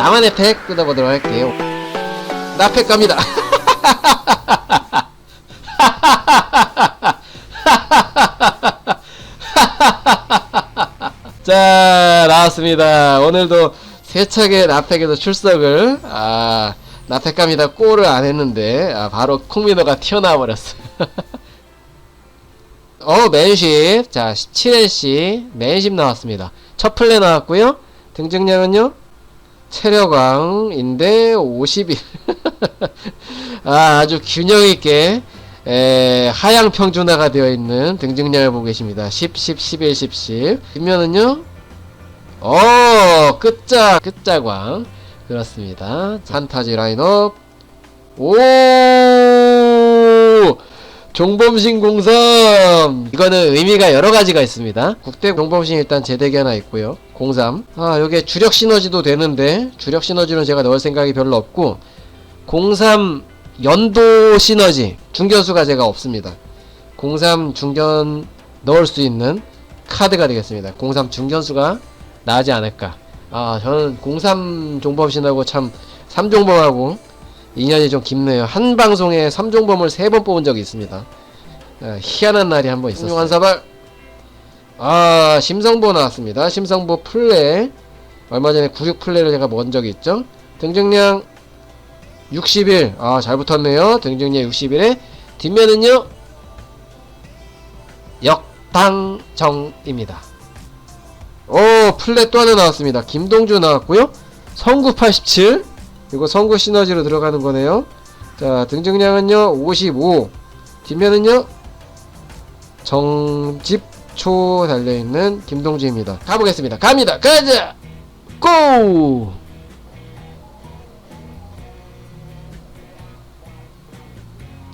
나만의 팩 뜯어보도록 할게요. 나 팩 갑니다. 자 나왔습니다. 오늘도 세차게 나팩에서 출석을 아 나팩 갑니다. 골을 안 했는데 아, 바로 콩미너가 튀어나와 버렸어요. 어 맨십 자 17NC 맨십 나왔습니다. 첫 플레 나왔고요. 등증량은요 체력왕인데 51. 아, 아주 균형 있게 에, 하향 평준화가 되어 있는 등증량을 보고 계십니다. 10, 10, 11, 10, 10. 뒷면은요. 어, 끝자, 끝자광. 그렇습니다. 판타지 라인업. 오! 종범신 공삼 이거는 의미가 여러 가지가 있습니다. 국대 종범신 일단 제대기 하나 있고요. 공삼 아, 요게 주력 시너지도 되는데 주력 시너지는 제가 넣을 생각이 별로 없고 공삼 연도 시너지 중견수가 제가 없습니다. 공삼 중견 넣을 수 있는 카드가 되겠습니다. 공삼 중견수가 나지 않을까. 아, 저는 공삼 종범신하고 참 삼종범하고 인연이 좀 깊네요. 한 방송에 3종범을 3번 뽑은 적이 있습니다. 아, 희한한 날이 한 번 있었어요. 한 사발. 아, 심성보 나왔습니다. 심성보 플레. 얼마 전에 96 플레를 제가 먼 적이 있죠. 등증량 61. 아, 잘 붙었네요. 등증량 61에 뒷면은요. 역당정입니다. 오, 플레 또 하나 나왔습니다. 김동주 나왔고요. 성구 87. 이거 성구 시너지로 들어가는 거네요. 자, 등증량은요, 55. 뒷면은요, 정집초 달려있는 김동주입니다. 가보겠습니다. 갑니다. 가자! 고!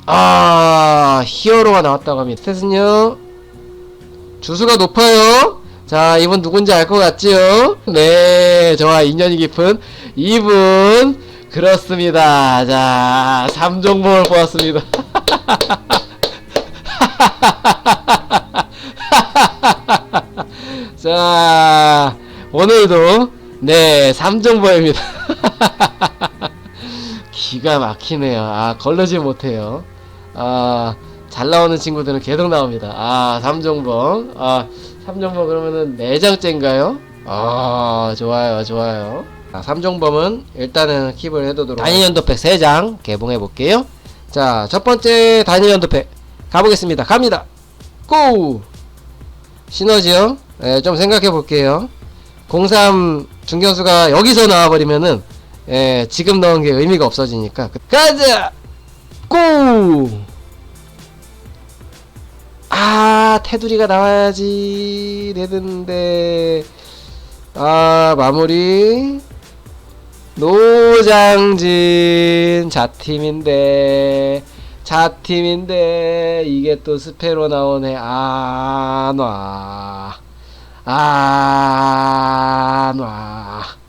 아, 히어로가 나왔다고 합니다. 스탯은요, 주수가 높아요. 자, 이분 누군지 알 것 같지요? 네, 저와 인연이 깊은 이분 그렇습니다. 자, 3종목을 뽑았습니다. 자, 오늘도 네, 3종보입니다. 기가 막히네요. 아, 걸르지 못해요. 아, 잘 나오는 친구들은 계속 나옵니다. 아, 3종봉. 아, 3종봉 그러면은 4장째인가요? 아, 좋아요, 좋아요. 자, 3종범은 일단은 킵을 해두도록 단일 연도팩 3장 개봉해 볼게요. 자, 첫 번째 단일 연도팩 가보겠습니다. 갑니다. 고! 시너지요? 예, 좀 생각해 볼게요. 03 중견수가 여기서 나와버리면은 예, 지금 넣은 게 의미가 없어지니까 가자! 고! 아, 테두리가 나와야지 되는데 아, 마무리 노장진 자팀인데 자팀인데 이게 또 스페로 나오네. 안와 안와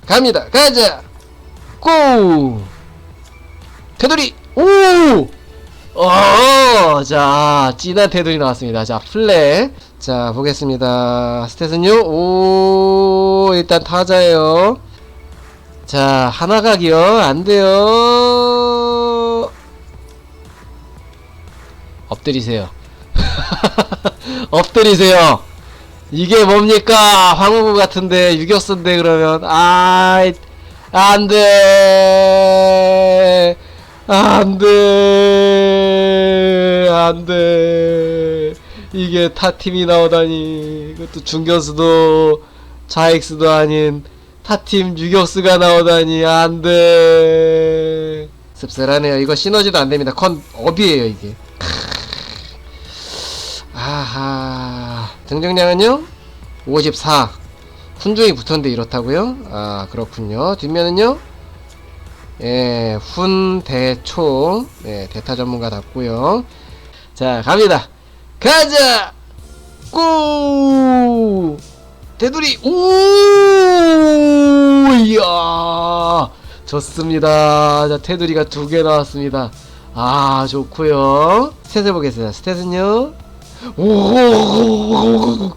갑니다. 가자. 고! 테두리. 오! 어, 자, 진한 테두리 나왔습니다. 자, 플레. 자, 보겠습니다. 스탯은요, 오, 일단 타자예요. 자, 하나 각이요. 안 돼요. 엎드리세요. 엎드리세요. 이게 뭡니까? 황후부 같은데, 유격수인데, 그러면. 아이, 안 돼. 안 돼. 안 돼. 이게 타팀이 나오다니. 이것도 중견수도 좌익수도 아닌 타팀 유격수가 나오다니. 안 돼. 씁쓸하네요. 이거 시너지도 안 됩니다. 컨 업이에요, 이게. 아하. 등정량은요? 54. 훈중이 붙었는데 이렇다고요? 아, 그렇군요. 뒷면은요? 예, 훈, 대, 초. 예, 대타 전문가답고요 자, 갑니다. 가자! 고! 대두리, 오! 이야! 좋습니다. 자, 테두리가 두 개 나왔습니다. 아, 좋고요 스탯을 보겠습니다. 스탯은요? 오!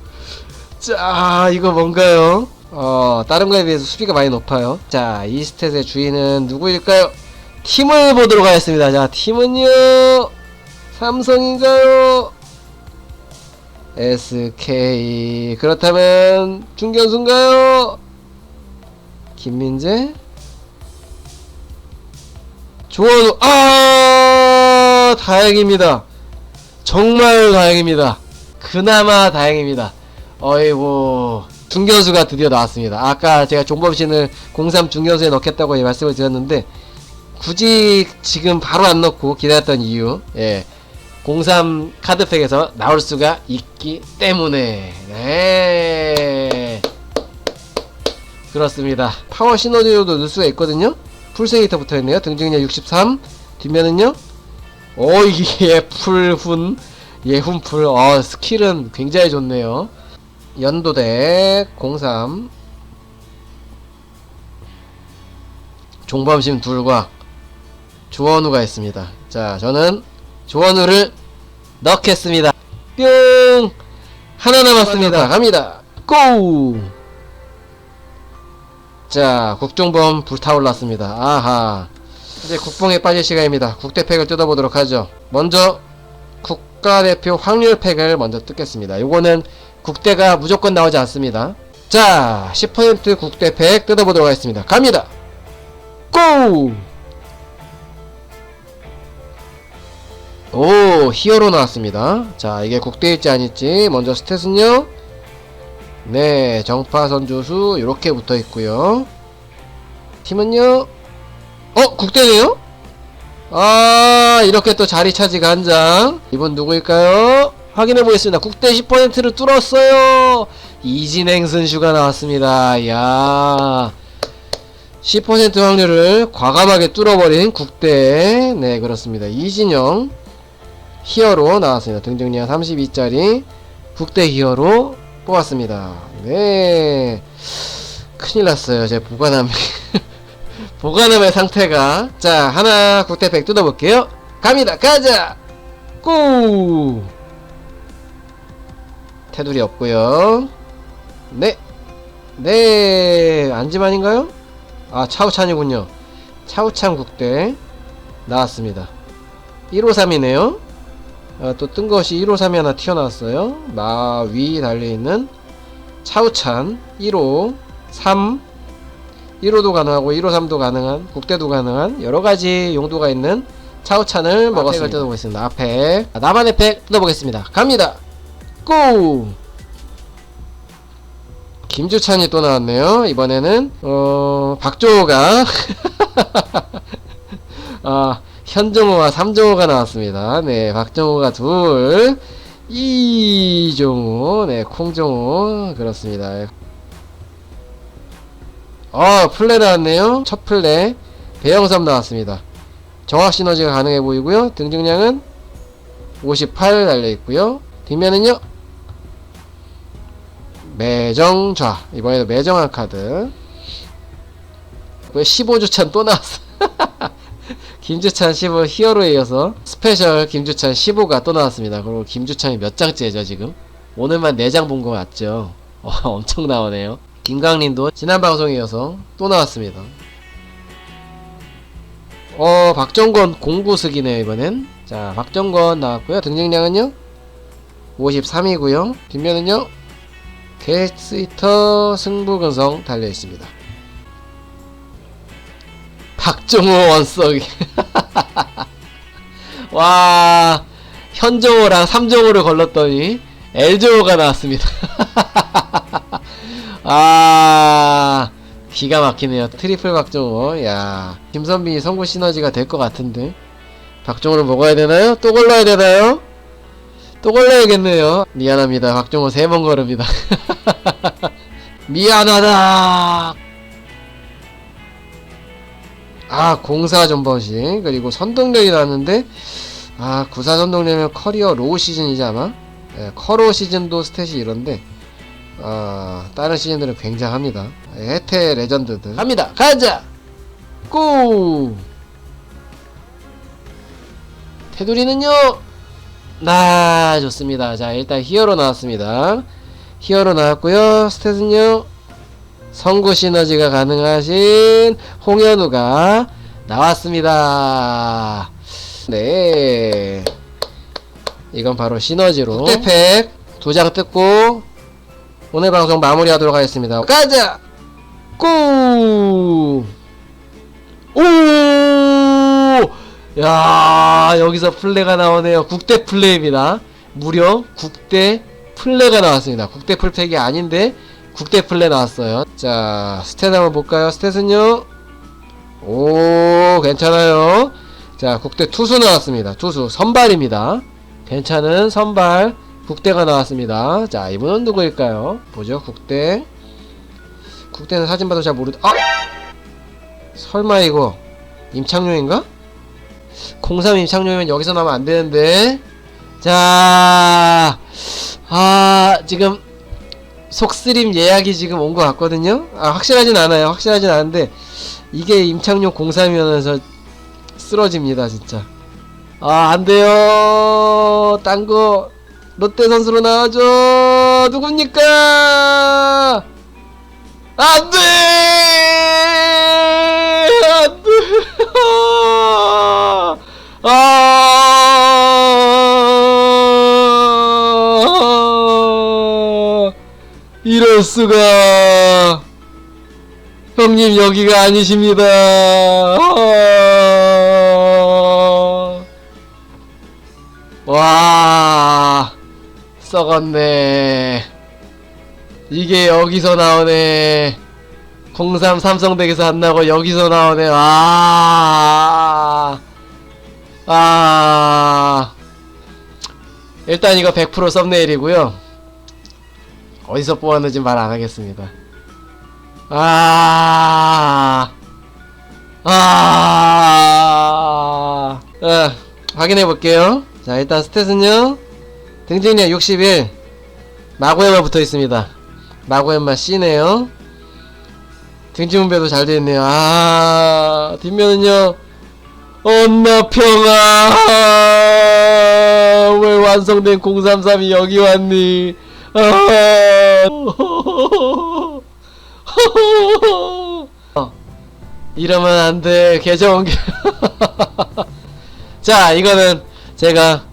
자, 이거 뭔가요? 어, 다른 거에 비해서 수비가 많이 높아요. 자, 이 스탯의 주인은 누구일까요? 팀을 보도록 하겠습니다. 자, 팀은요, 삼성인가요? SK. 그렇다면, 중견수인가요? 김민재? 조원우, 아, 다행입니다. 정말 다행입니다. 그나마 다행입니다. 어이구 중견수가 드디어 나왔습니다. 아까 제가 종범신을 03 중견수에 넣겠다고 예, 말씀을 드렸는데 굳이 지금 바로 안 넣고 기다렸던 이유 예. 03 카드팩에서 나올 수가 있기 때문에. 네. 그렇습니다. 파워 시너지로도 넣을 수가 있거든요. 풀세이터 붙어있네요. 등등력 63 뒷면은요? 오 이게 풀훈 예훈풀. 어 스킬은 굉장히 좋네요. 연도대 03 종범심 둘과 조원우가 있습니다. 자 저는 조원우를 넣겠습니다. 뿅! 하나 남았습니다. 갑니다. 고! 자 국종범 불타올랐습니다. 아하. 이제 국뽕에 빠질 시간입니다. 국대팩을 뜯어보도록 하죠. 먼저 국가대표 확률 팩을 먼저 뜯겠습니다. 요거는 국대가 무조건 나오지 않습니다. 자 10% 국대팩 뜯어보도록 하겠습니다. 갑니다. 고! 오 히어로 나왔습니다. 자 이게 국대일지 아닐지 먼저 스탯은요? 네 정파 선 조수 이렇게 붙어있고요. 팀은요? 어 국대네요? 아 이렇게 또 자리 차지가 한 장. 이번 누구일까요? 확인해 보겠습니다. 국대 10%를 뚫었어요. 이진행 선수가 나왔습니다. 야. 10% 확률을 과감하게 뚫어버린 국대. 네 그렇습니다. 이진영 히어로 나왔습니다. 등등량 32짜리 국대 히어로 뽑았습니다. 네. 큰일 났어요. 제 보관함이. 보관함의 상태가. 자 하나 국대팩 뜯어볼게요. 갑니다. 가자! 고! 테두리 없고요. 네. 네, 안지만인가요? 아, 차우찬이군요. 차우찬 국대 나왔습니다. 153이네요. 아, 또뜬 것이 153이 하나 튀어나왔어요. 나위 달려있는 차우찬 1호 3 1호도 가능하고 153도 가능한 국대도 가능한 여러가지 용도가 있는 차우찬을 먹었습니다. 뜯어보겠습니다. 앞에 아, 나만의 팩 뜯어보겠습니다. 갑니다. 고! 김주찬이 또 나왔네요. 이번에는 어 박종호가 아 현종호와 삼종호가 나왔습니다. 네, 박종호가 둘, 이종호, 네, 콩종호 그렇습니다. 어 플레 나왔네요. 첫 플레 배영삼 나왔습니다. 정확 시너지가 가능해 보이고요. 등중량은 58 달려 있고요. 뒷면은요. 매정좌 이번에도 매정한 카드 왜 15주찬 또 나왔어 김주찬 15 히어로에 이어서 스페셜 김주찬 15가 또 나왔습니다. 그리고 김주찬이 몇 장째죠 지금? 오늘만 4장 본거 맞죠? 어, 엄청 나오네요. 김강린도 지난 방송에 이어서 또 나왔습니다. 어 박정건 공구석이네요 이번엔. 자 박정건 나왔고요. 등장량은요? 53이고요. 뒷면은요? 게스이터 승부근성 달려있습니다. 박정호 원석이 와 현정호랑 삼정호를 걸렀더니 엘정호가 나왔습니다. 아 기가 막히네요. 트리플 박정호 야 김선빈이 성구 시너지가 될 것 같은데 박정호를 먹어야 되나요? 또 걸러야 되나요? 또 걸려야겠네요. 미안합니다. 박종호 세 번 걸읍니다. 미안하다. 아, 공사 전번식 그리고 선동력이 나왔는데 아, 구사 선동력이면 커리어 로우 시즌이지 아마? 예, 커로 시즌도 스탯이 이런데 아, 다른 시즌들은 굉장합니다. 예, 혜태 레전드들 갑니다. 가자. 고. 테두리는요. 나 좋습니다. 자 일단 히어로 나왔습니다. 히어로 나왔고요. 스탯은요 성구 시너지가 가능하신 홍현우가 나왔습니다. 네. 이건 바로 시너지로 국대팩 두 장 뜯고 오늘 방송 마무리하도록 하겠습니다. 가자! 고! 오! 야, 여기서 플레가 나오네요. 국대 플레입니다. 무려 국대 플레가 나왔습니다. 국대 풀팩이 아닌데 국대 플레 나왔어요. 자, 스탯 한번 볼까요? 스탯은요. 오, 괜찮아요. 자, 국대 투수 나왔습니다. 투수 선발입니다. 괜찮은 선발 국대가 나왔습니다. 자, 이분은 누구일까요? 보죠. 국대. 국대는 사진 봐도 잘 모르. 아! 설마 이거 임창용인가? 03 임창용이면 여기서 나오면 안 되는데. 자, 아 지금 속쓰림 예약이 지금 온 것 같거든요. 아 확실하진 않아요. 확실하진 않은데 이게 임창용 03이면서 쓰러집니다 진짜. 아 안돼요. 딴 거 롯데 선수로 나와줘. 누굽니까? 안돼. 안돼. 아 이럴 수가 형님 여기가 아니십니다. 아. 와 썩었네. 이게 여기서 나오네. 03 삼성댁에서 안 나고 여기서 나오네. 아. 아. 일단 이거 100% 썸네일이고요. 어디서 뽑았는지 말 안 하겠습니다. 아. 아. 아. 확인해 볼게요. 자, 일단 스탯은요. 등진력 61. 마구에만 붙어 있습니다. 마구에만 C네요. 등지문배도 잘 되어 있네요. 아, 뒷면은요. 엄마 평아 왜 완성된 033이 여기 왔니 아 어, 이러면 안 돼. 계정 옮겨 자 이거는 제가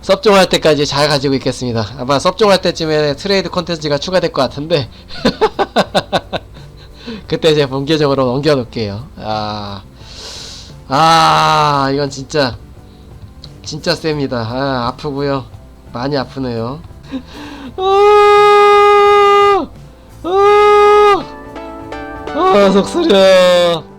섭종할 때까지 잘 가지고 있겠습니다. 아마 섭종할 때쯤에 트레이드 콘텐츠가 추가될 것 같은데. 그때 제가 본계정으로 넘겨 놓을게요. 아. 아 이건 진짜 진짜 셉니다. 아 아프고요. 많이 아프네요 아, 아, 아! 속쓰려